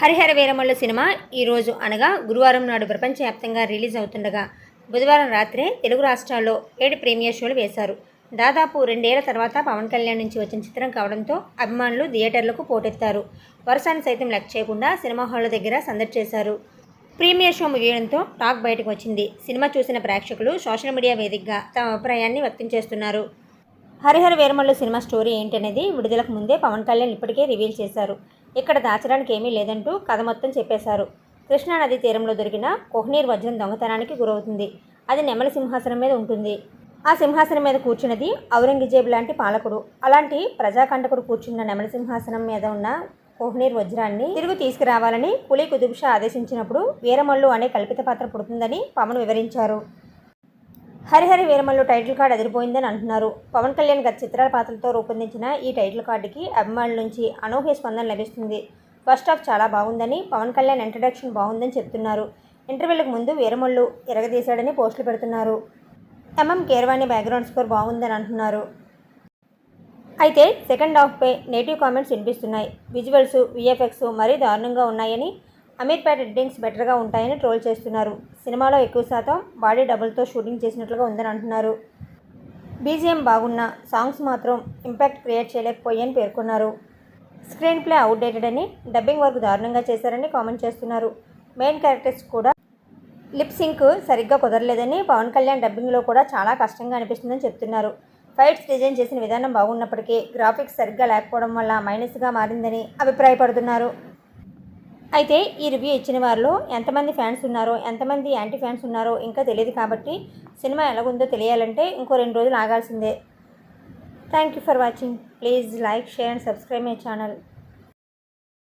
Harihara Veeramalla cinema ఈరోజు అనగా గురువారం నాడు ప్రపంచవ్యాప్తంగా రిలీజ్ అవుతుండగా బుధవారం రాత్రే తెలుగు రాష్ట్రాల్లో ఏడు ప్రీమియర్ షోలు వేశారు. దాదాపు రెండేళ్ళ తర్వాత పవన్ కళ్యాణ్ నుంచి వచ్చిన చిత్రం కావడంతో అభిమానులు థియేటర్లకు పోటెత్తారు. వరుసాన్ని సైతం లెక్క చేయకుండా సినిమా హాళ్ళ దగ్గర సందడి చేశారు. ప్రీమియర్ షో ముగియడంతో టాక్ బయటకు వచ్చింది. సినిమా చూసిన ప్రేక్షకులు సోషల్ మీడియా వేదికగా తమ అభిప్రాయాన్ని వ్యక్తం చేస్తున్నారు. హరిహర వీరమల్లు సినిమా స్టోరీ ఏంటనేది విడుదలకు ముందే పవన్ కళ్యాణ్ ఇప్పటికే రివీల్ చేశారు. ఇక్కడ దాచడానికి ఏమీ లేదంటూ కథ మొత్తం చెప్పేశారు. కృష్ణానది తీరంలో దొరికిన కోహ్నీర్ వజ్రం దొంగతనానికి గురవుతుంది. అది నెమలి సింహాసనం మీద ఉంటుంది. ఆ సింహాసనం మీద కూర్చున్నది ఔరంగజేబు లాంటి పాలకుడు. అలాంటి ప్రజాకంటకుడు కూర్చున్న నెమలి సింహాసనం మీద ఉన్న కోహ్నీర్ వజ్రాన్ని తిరుగు తీసుకురావాలని పులి కుదుబ్షా ఆదేశించినప్పుడు వీరమల్లు అనే కల్పిత పాత్ర పుడుతుందని పవన్ వివరించారు. హరిహర వీరమల్లు టైటిల్ కార్డ్ అదిరిపోయిందని అంటున్నారు. పవన్ కళ్యాణ్ గత చిత్రాల పాత్రలతో రూపొందించిన ఈ టైటిల్ కార్డుకి అభిమానుల నుంచి అనూహ్య స్పందన లభిస్తుంది. ఫస్ట్ హాఫ్ చాలా బాగుందని పవన్ కళ్యాణ్ ఇంట్రడక్షన్ బాగుందని చెప్తున్నారు. ఇంటర్వ్యూలకు ముందు వీరమల్లు ఎరగదీశాడని పోస్టులు పెడుతున్నారు. ఎంఎం కేర్వాణి బ్యాక్గ్రౌండ్ స్కోర్ బాగుందని అంటున్నారు. అయితే సెకండ్ హాఫ్పై నెగిటివ్ కామెంట్స్ వినిపిస్తున్నాయి. విజువల్స్ విఎఫ్ఎక్స్ మరీ దారుణంగా ఉన్నాయని అమీర్పేట ఎడిటింగ్స్ బెటర్గా ఉంటాయని ట్రోల్ చేస్తున్నారు. సినిమాలో ఎక్కువ శాతం బాడీ డబుల్తో షూటింగ్ చేసినట్లుగా ఉందని అంటున్నారు. బీజిఎం బాగున్న సాంగ్స్ మాత్రం ఇంపాక్ట్ క్రియేట్ చేయలేకపోయాయని పేర్కొన్నారు. స్క్రీన్ ప్లే అవుట్డేటెడ్ అని డబ్బింగ్ వర్క్ దారుణంగా చేశారని కామెంట్ చేస్తున్నారు. మెయిన్ క్యారెక్టర్స్ కూడా లిప్ సింక్ సరిగ్గా కుదరలేదని పవన్ కళ్యాణ్ డబ్బింగ్లో కూడా చాలా కష్టంగా అనిపిస్తుందని చెప్తున్నారు. ఫైట్స్ డిజైన్ చేసిన విధానం బాగున్నప్పటికీ గ్రాఫిక్స్ సరిగ్గా లేకపోవడం వల్ల మైనస్గా మారిందని అభిప్రాయపడుతున్నారు. అయితే ఈ రివ్యూ ఇచ్చిన వారిలో ఎంతమంది ఫ్యాన్స్ ఉన్నారో ఎంతమంది యాంటీ ఫ్యాన్స్ ఉన్నారో ఇంకా తెలియదు కాబట్టి సినిమా ఎలాగుందో తెలియాలంటే ఇంకో రెండు రోజులు ఆగాల్సిందే. Thank you for watching please like share and subscribe my channel